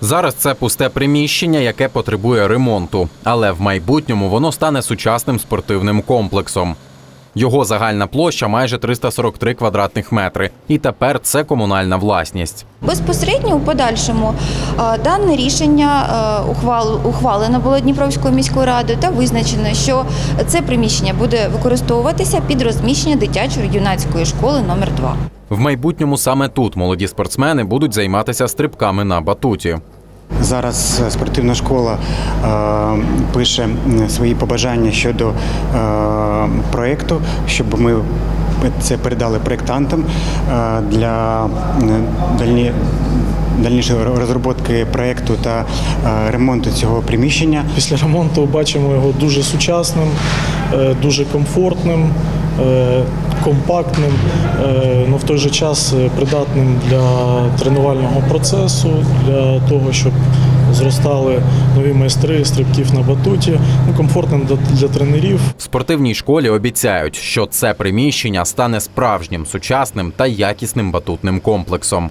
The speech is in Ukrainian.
Зараз це пусте приміщення, яке потребує ремонту, але в майбутньому воно стане сучасним спортивним комплексом. Його загальна площа майже 343 квадратних метри, і тепер це комунальна власність. Безпосередньо у подальшому е, дане рішення е, ухвалено було Дніпровською міською радою та визначено, що це приміщення буде використовуватися під розміщення дитячої юнацької школи номер 2 В майбутньому саме тут молоді спортсмени будуть займатися стрибками на батуті. Зараз е, спортивна школа е, пише свої побажання щодо е, проєкту, щоб ми це передали проєктантам е, для дальні, дальнішої розробки проєкту та е, ремонту цього приміщення. Після ремонту бачимо його дуже сучасним, е, дуже комфортним, компактним, той же час е, придатним для тренувального процесу, для того, щоб зростали нові майстри стрибків на батуті, ну, комфортним для- тренерів. В спортивній школі обіцяють, що це приміщення стане справжнім сучасним та якісним батутним комплексом.